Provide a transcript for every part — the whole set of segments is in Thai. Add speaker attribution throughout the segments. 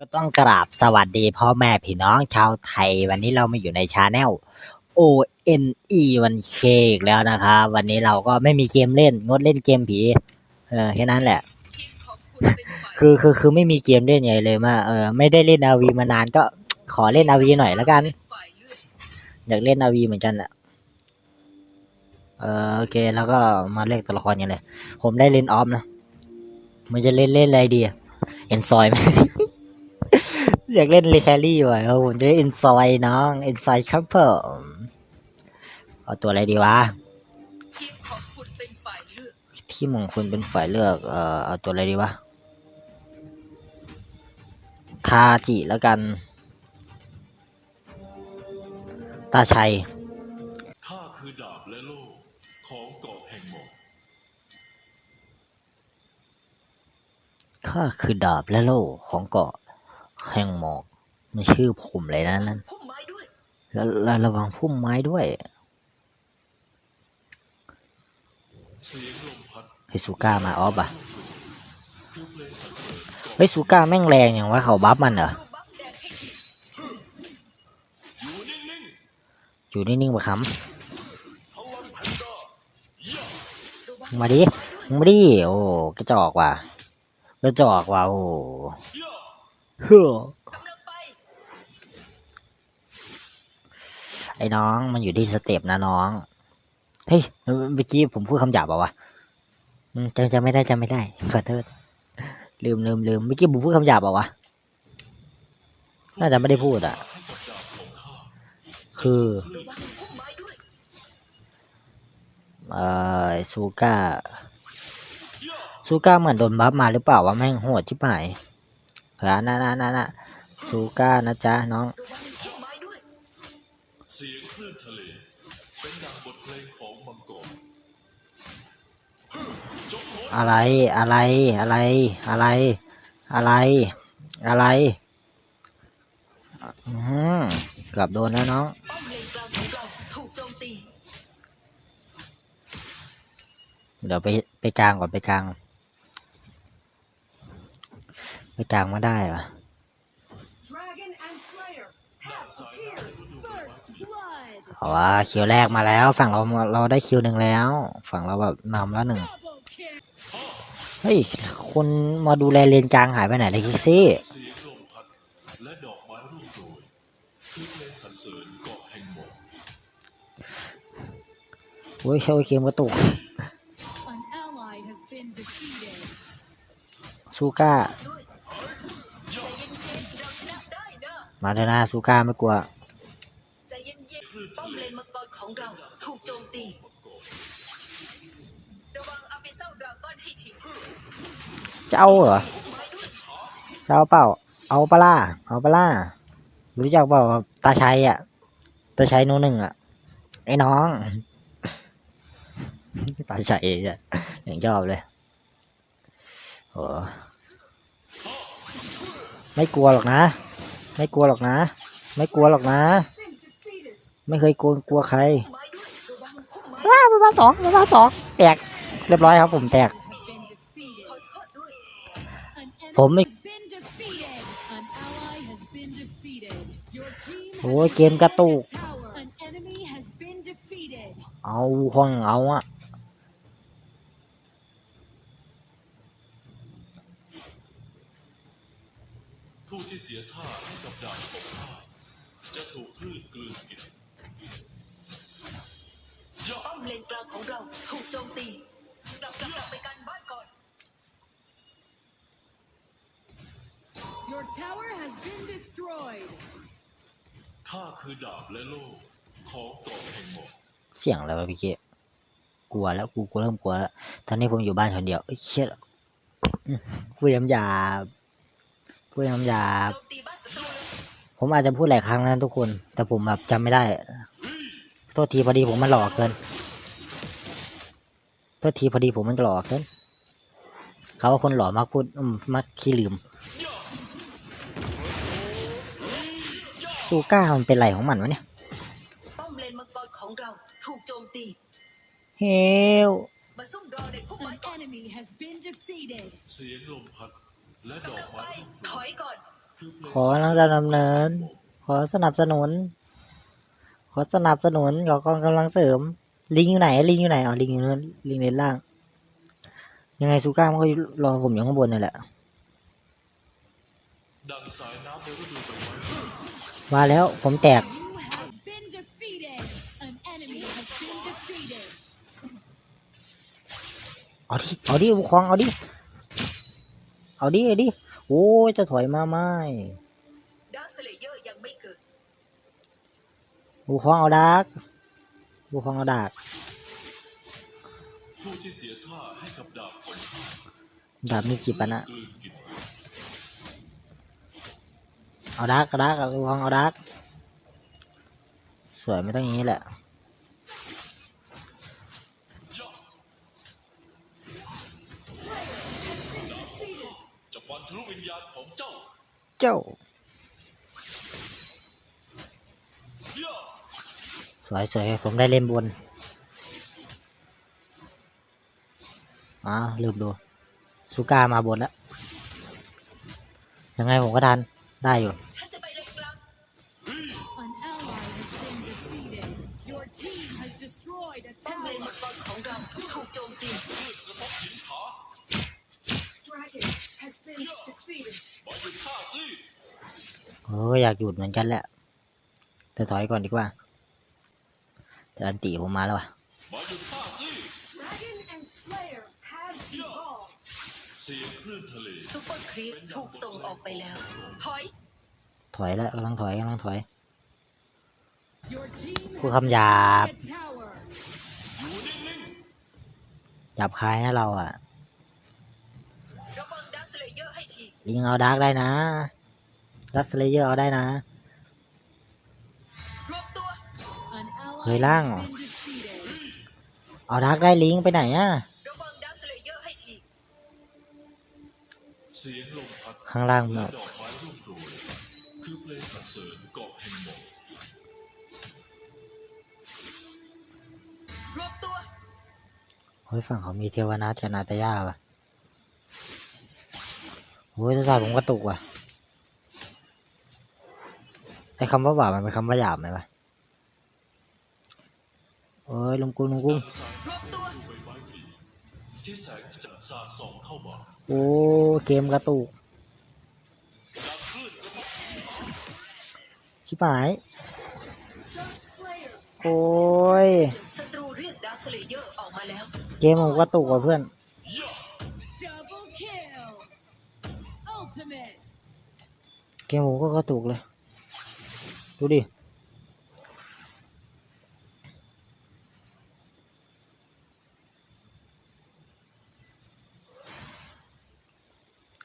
Speaker 1: ก็ต้องกราบสวัสดีพ่อแม่พี่น้องชาวไทย วันนี้เรามาอยู่ในชาแนล O N E วันเคอีกแล้วนะครับ วันนี้เราก็ไม่มีเกมเล่น งดเล่นเกมผี เออแค่นั้นแหละ คือคือคือไม่มีเกมเล่นใหญ่เลยมาเออไม่ได้เล่นอาวีมานานก็ขอเล่นอาวีหน่อยแล้วกัน อยากเล่นอาวีเหมือนกันอะเออโอเคแล้วก็มาเล่นตัวละครกันเลย ผมได้เล่นออฟนะ มันจะเล่นเล่นอะไรดีเอ็นซอยไหม อยากเล่นรีแครี่ว่ะเออผมจะเอ็นซอยน้องเอ็นซอยครับผมเอาตัวอะไรดีวะ
Speaker 2: ทีมของคุณเป็นฝ่ายเลือก
Speaker 1: ที่มงคุณเป็นฝ่ายเลือกเอ่อเอาตัวอะไรดีวะทาจิแล้วกัน ตาชัย
Speaker 3: ข้าคือดาบและโล่ของเกาะแห่งหมอก
Speaker 1: ข้าคือดาบและโล่ของเกาะ แห่งหมอกมันชื่อผมเลยนะนั่น
Speaker 2: พุ่มไม้ด้วย
Speaker 1: แล้วแล้วระวังพุ่มไม้ด้วย
Speaker 3: เสียงลมพัด
Speaker 1: เฮ้ยซูก้ามาออฟอะ
Speaker 3: คือเพลงสรรเสริญเกาะ
Speaker 1: เฮ้ยซูก้าแม่งแรงอย่างว่าเขาบัฟมันเหรอ
Speaker 2: รูปบัฟแดงให้ที
Speaker 3: อยู่นิ่ง
Speaker 1: อยู่นิ่งๆปะค
Speaker 3: ๆพลังแพนด้าย่าำ
Speaker 1: มาดิมาดิโอ้กระจอกว่ะกระจอกว่ะโอ้
Speaker 3: ย่า
Speaker 1: เฮ้อ
Speaker 2: ไอ้
Speaker 1: น้องมันอยู่ที่สเต็ปนะน้อง เฮ้ยเมื่อกี้ผมพูดคำหยาบเปล่าวะจำจำไม่ได้จำไม่ได้ขอโทษลืมลืมลืมเมื่อกี้ผมพูดคำหยาบเปล่าวะน่าจะไม่ได้พูดอะ คือเอ่อซูก้า
Speaker 3: ย่า
Speaker 1: ซูก้าเหมือนโดนบัฟมาหรือเปล่าวะแม่งโหดชิบหาย เหรอน่าน่าน่าน่าซูก้านะจ๊ะน้อง
Speaker 2: ระวังพุ่มไม้ด้วย
Speaker 3: เสียงคลื่นทะเลเป็นดังบทเพลงของมังกรจงโหน
Speaker 1: อะไรอะไรอะไรอะไรอะไรอะไรอืมเกือบโดนแล้วน้อง
Speaker 2: ป้อมเลนกลางของเราถูกโจมตี
Speaker 1: เดี๋ยวไปไปกลางก่อนไปกลาง ไปกลางไม่ได้เหรอ
Speaker 4: Dragon and Slayer
Speaker 3: ด้านซ้ายหน้าเป็นฤดูใบไม้ผลิ
Speaker 4: blood.
Speaker 1: เอาว่าคิวแรกมาแล้ว ฝั่งเราเราได้คิวหนึ่งแล้ว ฝั่งเราแบบนำแล้วหนึ่ง
Speaker 4: Double kill.
Speaker 1: เฮ้ยคนมาดูแลเลนกลางหายไปไหนเลยคิกซี่
Speaker 3: เสียงลมพัดและดอกไม้ร่วงโรยคือเพลงสรรเสริญเกาะแห่งหมอก
Speaker 1: โอ้ยเชลเกมกระตุก
Speaker 4: An ally has been defeated.
Speaker 1: ซูก้า มาเถอะนะซูก้าไม่กลัว
Speaker 2: ใจเย็นๆป้อมเลนมังกรของเราถูกโจมตีระวังอาปิเซลดราก้อนให้ที
Speaker 1: จะเอาเหรอ
Speaker 2: พุ่มไม้ด้วย
Speaker 1: จะเอาเปล่า เอาปะล่าเอาปะล่ารู้จักเปล่าตาชัยอะตาชัยโนหนึ่งอะไอ้น้องตาชัยอะอย่างชอบเลยโหไม่กลัวหรอกนะ ไม่กลัวหรอกนะ ไม่กลัวหรอกนะ ไม่เคยกลัวกลัวใคร
Speaker 2: ไม้ด้วยระวังพุ่มไม้
Speaker 1: ว้าวมาสองมาสองแตกเรียบร้อยครับผมแตก
Speaker 4: Been defeated.
Speaker 2: ขอโทษด้วย
Speaker 4: An enemy
Speaker 1: ผมไม่
Speaker 4: has been defeated. An ally has been defeated. Your team
Speaker 1: โอ้ย
Speaker 4: has
Speaker 1: เกมกระตุก
Speaker 4: destroyed a tower. An enemy has been defeated.
Speaker 1: เอาห้องเอาอะ
Speaker 3: ผู้ที่เสียท่าให้กับดาบของข้าจะถูกคลื่นกลืนกินย่
Speaker 2: ป้อมเลนกลางของเราถูกโจมตีเรากลับไปกันบ้านก่อน
Speaker 4: Your tower has been destroyed.
Speaker 3: ข้าคือดาบและโล่ของเกาะแห่งหมอก
Speaker 1: เสียงอะไรวะพี่เกกลัวแล้วกูกูเริ่มกลัวแล้วตอนนี้ผมอยู่บ้านคนเดียวเอ้ยเชี่ยพูดยำหยาบ พูดยำหยาบ ผมอาจจะพูดหลายครั้งนะทุกคน แต่ผมแบบจำไม่ได้ โทษทีพอดีผมมันหล่อเกิน โทษทีพอดีผมมันหล่อเกิน เขาว่าคนหล่อมักพูดมักขี้ลืมซูก้ามันเป็นไรของมันวะเนี่ย
Speaker 2: ป้อมเลนมังกรของเราถูกโจมตี
Speaker 1: เฮล
Speaker 2: มาซุ่มรอในพุ่มไม้
Speaker 4: An
Speaker 2: ก่อน
Speaker 3: เสียงลมพัด และดอก
Speaker 2: กำลังไป
Speaker 3: ไม้
Speaker 2: ถอยก่อน
Speaker 3: คือเพลง
Speaker 1: ขอนักดำเนิน ขอสนับสนุน ขอสนับสนุนขอกองกำลังเสริม ลิงอยู่ไหน ลิงอยู่ไหนอ๋อลิงอยู่นู้นลิงเลนล่าง ยังไงซูก้ามันก็รอผมอยู่ข้างบนนี่แหละ
Speaker 3: ดังสายน้ำในฤดูใบไม้ผลิ
Speaker 1: มาแล้วผมแตก
Speaker 4: You have been defeated. An enemy has been defeated.
Speaker 1: เอาดิ เอาดิบุคองเอาดิ เอาดิเอาดิโอ้ยจะถอยมาไหม
Speaker 2: ดาร์คสเลเยอร์ยังไม่เกิด
Speaker 1: บุคองเอาดาร์กบุคองเอาดาร์ก
Speaker 3: ผู้ที่เสียท่าให้กับดาบของข้า
Speaker 1: ดาบมีกี่ปันอะ
Speaker 3: กลืนกิน
Speaker 1: เอาดาร์กเอาดาร์กเอาบุคองเอาดาร์กสวยไม่ต้องอย่างนี้แหละ
Speaker 3: จะ เจ้าย่า
Speaker 1: สวยสวยผมได้เล่นบนอ่าลืมดูซูก้ามาบนแล้ว ยังไงผมก็ทัน ได้อยู่
Speaker 2: ฉันจะไปเลนกลาง
Speaker 4: An ally has been defeated. Your team has destroyed a
Speaker 2: ป้อมเลน
Speaker 4: tower.
Speaker 2: มังกรของเราถูกโจมตี Dragon has been defeated
Speaker 3: มาหยุดข้าสิ
Speaker 1: เอออยากหยุดเหมือนกันแหละ แต่ถอยก่อนดีกว่าแต่อันติผมมาแล้วอะ
Speaker 3: มาหยุดข้าสิ
Speaker 2: Dragon and Slayer have evolved
Speaker 3: เสียงคลื่นทะเล
Speaker 2: ซูเปอร์ครีปถูกส่งออกไปแล้ว ถอย
Speaker 1: ถอยแล้วกำลังถอยกำลังถอย
Speaker 4: Your team
Speaker 1: ผู้
Speaker 4: has
Speaker 1: คำหยาบ
Speaker 4: destroyed a tower.
Speaker 3: อยู่นิ่ง
Speaker 1: หยาบคายนะเราอะ
Speaker 2: ระวังดาร์คสเลเยอร์
Speaker 1: ยิงเอาดาร์กได้นะรัสเลเยอร์เอาได้นะเฮ้ยล่างเอาดาร์กได้ลิงไปไหนอะข้างล่าง
Speaker 3: เนมะ
Speaker 1: เฮ้ยฝั่งเขามีเทวนาเทนาตยาป่ะ โอ้ยสายผมกระตุกว่ะ ไอ้คำว่าบาปมันเป็นคำว่าหยาบไหมวะเอ้ยลงกุ้งลงกุ้งโอ้เกมกระตุก ชิบหาย โอ้ยเกมผมกระตุกว่ะเพื่อน เกมผมก็กระตุกเลย ดูดิ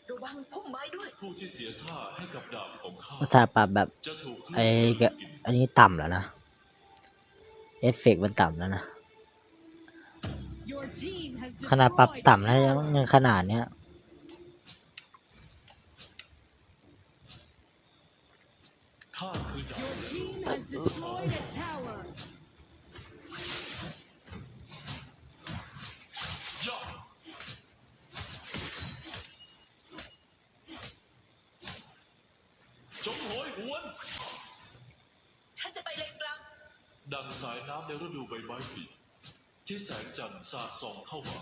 Speaker 2: ระวังพุ่มไม้ด้วย
Speaker 3: ผู้ที่เสียท่าให้กับดาบของข้า
Speaker 1: ภาษาห์ปรับแบบ
Speaker 3: จะถูกคลื่น
Speaker 1: ไอ้
Speaker 3: กลื
Speaker 1: กะ
Speaker 3: นกิน
Speaker 1: อันนี้ต่ำแล้วนะ เอฟเฟกต์มันต่ำแล้วนะ
Speaker 4: Your team has
Speaker 1: ขนาดปรับ
Speaker 4: destroyed a
Speaker 1: ต่ำแล้วยัง
Speaker 4: tower.
Speaker 1: ยังขนาดเนี้ย
Speaker 3: ข้าคือดาบ
Speaker 4: Your team has destroyed a tower.
Speaker 3: ย่าจงโหยหวน
Speaker 2: ฉันจะไปเลนกลาง
Speaker 3: ดังสายน้ำในฤดูใบไม้ผลิที่แสงจันทร์สาดส่องเข้ามา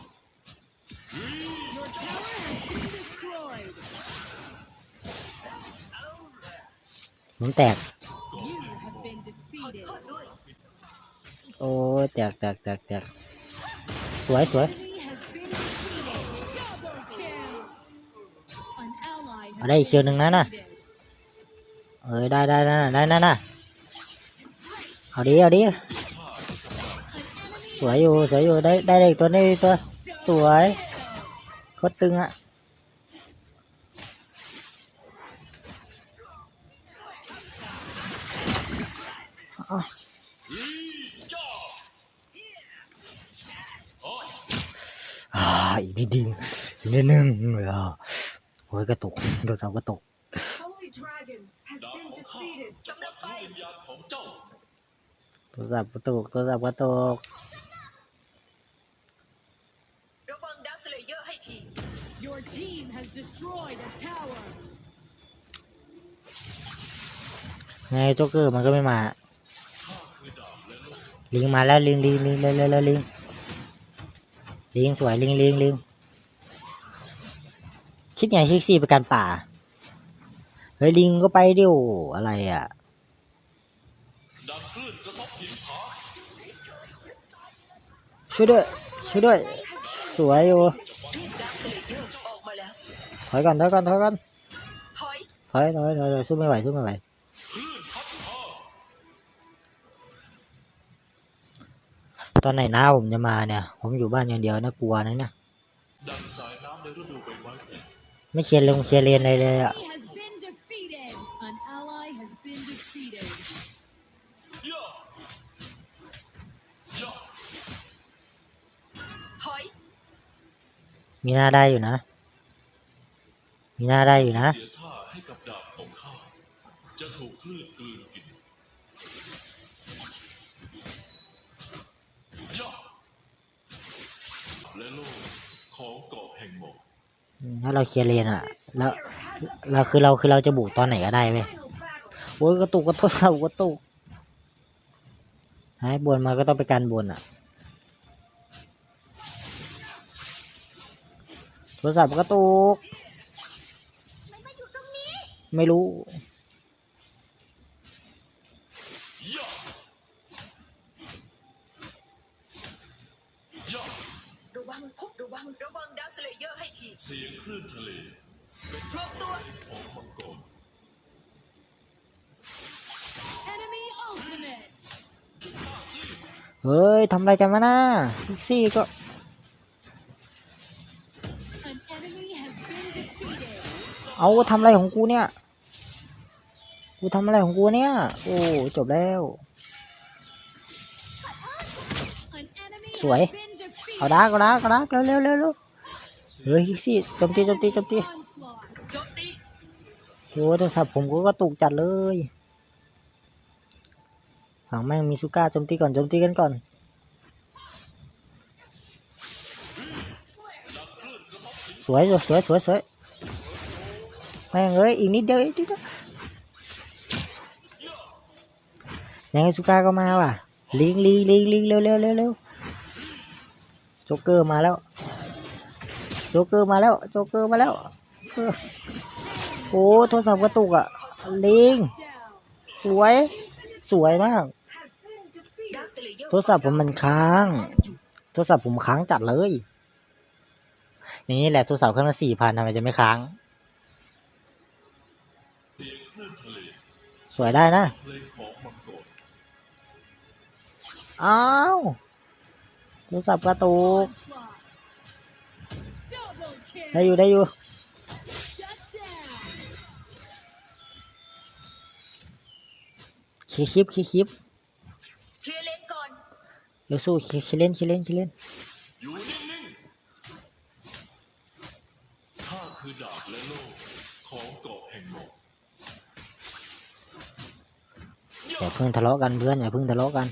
Speaker 4: Your tower has been destroyed.
Speaker 1: ผมแตก
Speaker 4: You have been
Speaker 2: ขอ
Speaker 4: defeated.
Speaker 2: โทษด้วย
Speaker 1: โอ้ยแตกแตกแตกแตกสวยสวย
Speaker 4: Enemy has been defeated. Double kill. An ally has
Speaker 1: เอาได้อีกเชียวหนึ่งนะน่ะ
Speaker 4: defeated.
Speaker 1: เอ้ยได้ได้ได้ได้ได้น่ะเอาดิเอาดิสวยอยู่สวยอยู่ได้ได้อีกตัวได้อีกตัวสวยโคตรตึงอะ อ้าวอ่าอีกนิดเดียวอีกนิดนึงอะโอ้ยกระตุกโดนเสากระตุก
Speaker 2: Holy Dragon has
Speaker 3: ดาบของข้าจะปัดทะลุวิญญาณของเจ้า
Speaker 1: โทรศัพท์กระตุกโทรศัพท์กระตุก
Speaker 2: ระวังดาร์คสเลเยอร์ให้ที
Speaker 4: Your team has destroyed a tower.
Speaker 1: ไงโจ๊กเกอร์มันก็ไม่มา
Speaker 3: ข้าคือดาบและโลิ
Speaker 1: งมาแล้วลิงลิงลิงเร็วเร็วลิงลิงสวยลิงลิงลิงคิดไงชิกซี่ปกันป่าเฮ้ยลิงก็ไปดิวอะไรอะช่วยด้วยช่วยด้วย สวยอยู่
Speaker 2: เรียกดาร์คเลเยอร์ออกมาแล้ว
Speaker 1: ถอยก่อนถอยก่อนถอยก่อน
Speaker 2: ถอย
Speaker 1: ถอยถอยสู้ไม่ไหวสู้ไม่ไหว ตอนไหนน้าผมจะมาเนี่ย ผมอยู่บ้านอย่างเดียวนะกลัวนะเนี่ย
Speaker 3: ไม่
Speaker 1: เคลียร์ลงเคลียร์เลนอะไรเลยอะมีหน้าได้อยู่นะ มีหน้าได้อยู่นะ
Speaker 3: จะถูกคลื่นกลืนกิน ย่าและโล่ของเกาะแห่งหมอก
Speaker 1: ถ้าเราเคลียร์เลนอะแล้วเราคือเราคือเราจะบุกตอนไหนก็ได้เว้ยโอ้ยกระตุกกระตุกกระตุกกระตุกให้บนมาก็ต้องไปกันบนอะโทรศัพท์กระตุก ไม่รู้
Speaker 2: ทำ
Speaker 1: อะไรกันมาหน่าพิกซี่ก็ เอาทำอะไรของกูเนี่ย กูทำอะไรของกูเนี่ย โอ้ จบแล้ว
Speaker 4: An enemy
Speaker 1: Sủi.
Speaker 4: has been defeated.
Speaker 1: เอาดากเอาดากเอาดากเร็วเร็วเร็วเร็วเฮ้ยพิกซี่โจมตีโจมตีโจมตี
Speaker 2: โจมตี
Speaker 1: โอ้โทรศัพท์ผมก็กระตุกจัดเลยฝั่งแม่งมีซูก้าโจมตีก่อนโจมตีกันก่อน สวยสวยสวยสวยแม่งเอ้ยอีกนิดเดียวอีกนิดเดียวยังไงซูก้าก็มาว่ะลิงลิงลิงลิงเร็วเร็วเร็วเร็วโจ๊กเกอร์มาแล้วโจ๊กเกอร์มาแล้วโจ๊กเกอร์มาแล้วโอ้โทรศัพท์กระตุกอะลิงสวยสวยมากโทรศัพท์ผมมันค้าง โทรศัพท์ผมค้างจัดเลย นี้แหละโทรศัพท์เครื่องละสี่พันทำไมจะไม่ค้าง
Speaker 3: ส
Speaker 1: วยได้นะ
Speaker 3: เอ้า
Speaker 1: วโทรศัพท์กระตุก ได้อยู่ได้อยู่คีคลิปคีคลิป
Speaker 2: เคลียร์เลนก่อน
Speaker 1: เดี๋ยวสู้คีย์เล่นคีย์เล่นคีย์เล่น
Speaker 3: อยู่นิ่งๆข้าคือดาบและโล่ของเกาะแห่งหมอก
Speaker 1: อย่าเพิ่งทะเลาะกันเพื่อนอย่าเพิ่งทะเลาะกัน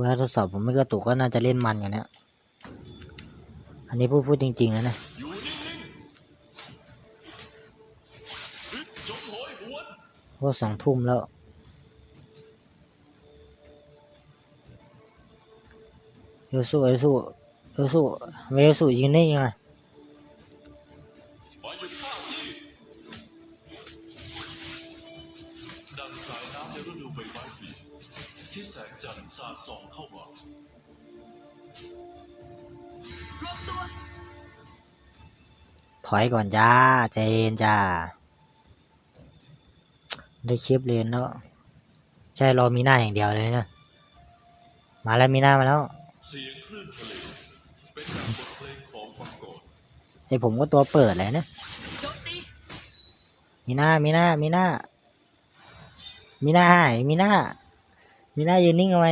Speaker 1: ว่าทดสอบผมไม่กระตุกก็น่าจะเล่นมันกันเนี่ยอันนี้พูดพูดจริงๆนะนะ
Speaker 3: อยู่นิ่ยวน
Speaker 1: เพราสองทุ่มแล้วเอลสู้เอลสู้เอลสู้เวลสู้ยิงได้ยังไง
Speaker 3: สายน้ำในฤดูใบไม้ผลิที่แสงจันทร์สาดส่องเข้ามาร
Speaker 2: วมตัว
Speaker 1: ถอยก่อนจ้าใจเย็นจ้า ได้คลิปเรียนแล้วใช่รอมีหน้าอย่างเดียวเลยนะ มาแล้วมีหน้ามาแล้ว
Speaker 3: เสียงคลื่นทะเลเป็นดังบทเพลงของมังกร
Speaker 1: ไอผมก็ตัวเปิดเลยนะ
Speaker 2: โจมตี
Speaker 1: มีหน้ามีหน้ามีหน้า มีหน้าหายมีหน้า มีหน้ายืนนิ่งทำไม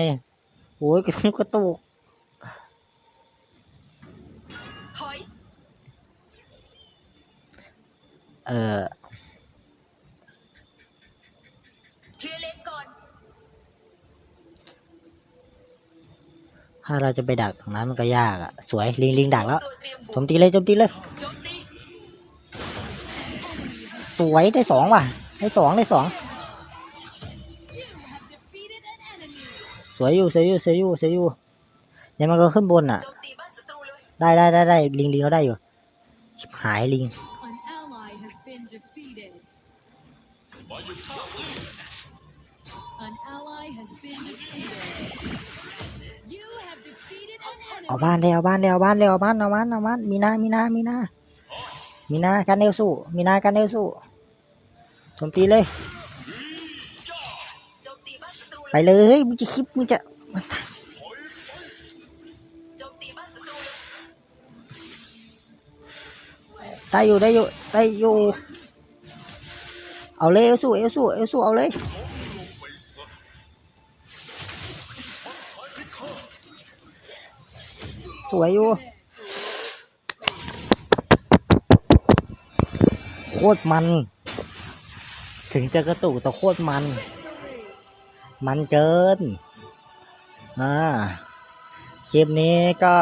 Speaker 1: โอ้ยกระตุกกระตุก
Speaker 2: ถอย
Speaker 1: เออ
Speaker 2: เคลียร์เลนก่อน
Speaker 1: ให้ถ้าเราจะไปดักตรงนั้นมันก็ยากอะสวยลิงลิงดักแล้ว
Speaker 2: ตัวเตรียมบุ
Speaker 1: โจ
Speaker 2: ก
Speaker 1: มตีเลยโจมตีเลย
Speaker 2: โจมตี
Speaker 1: สวยได้สองว่ะ ได้สองได้สอง สวยอยู่สวยอยู่สวยอยู่สวยอยู่เนี่ยมันก็ขึ้นบนอะ ได้ได้ได้ได้ลิงลิงเราได้อยู่ชิบหายลิงเอาบ้านเลยเอาบ้านเลยเอาบ้านเลยเอาบ้านเอาบ้านเอาบ้านมีนามีนามีนามีนากันเอลสู้มีนากันเอลสู้โจมตีเลย ไป
Speaker 2: เลย
Speaker 1: มึงจะคลิปมึงจะ
Speaker 2: ตานศัตรูเลย
Speaker 1: ได้อยู่ได้อยู่ได้อยู่ เอาเลยเอลสู้เอลสู้เอลสู้เอาเลยสวยอยู่โคตรมัน ถึงจะกระตุกแต่โคตรมัน มันเกินอ่าคลิปนี้ก็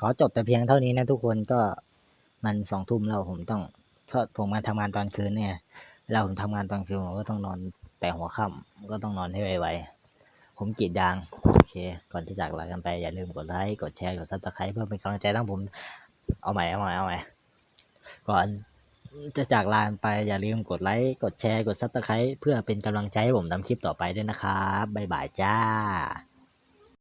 Speaker 1: ขอจบแต่เพียงเท่านี้นะทุกคนก็มันสองทุ่มแล้วผมต้องเพราผมมาทำงานตอนคืนเนี่ยเวลาผมทำงานตอนคืนผมก็ต้องนอนแต่หัวค่ำก็ต้องนอนให้ไวๆผมกีดยางโอเค ก่อนที่จากลากันไปอย่าลืมกดไลค์กดแชร์กดซับสไครต์เพื่อเป็นกำลังใจตั้งผม เอาใหม่เอาใหม่เอาใหม่ก่อน จะจากลานไปอย่าลืมกดไลค์ กดแชร์ กดซับสไครต์เพื่อเป็นกำลังใจให้ผมทำคลิปต่อไปด้วยนะครับ บ๊ายบายจ้า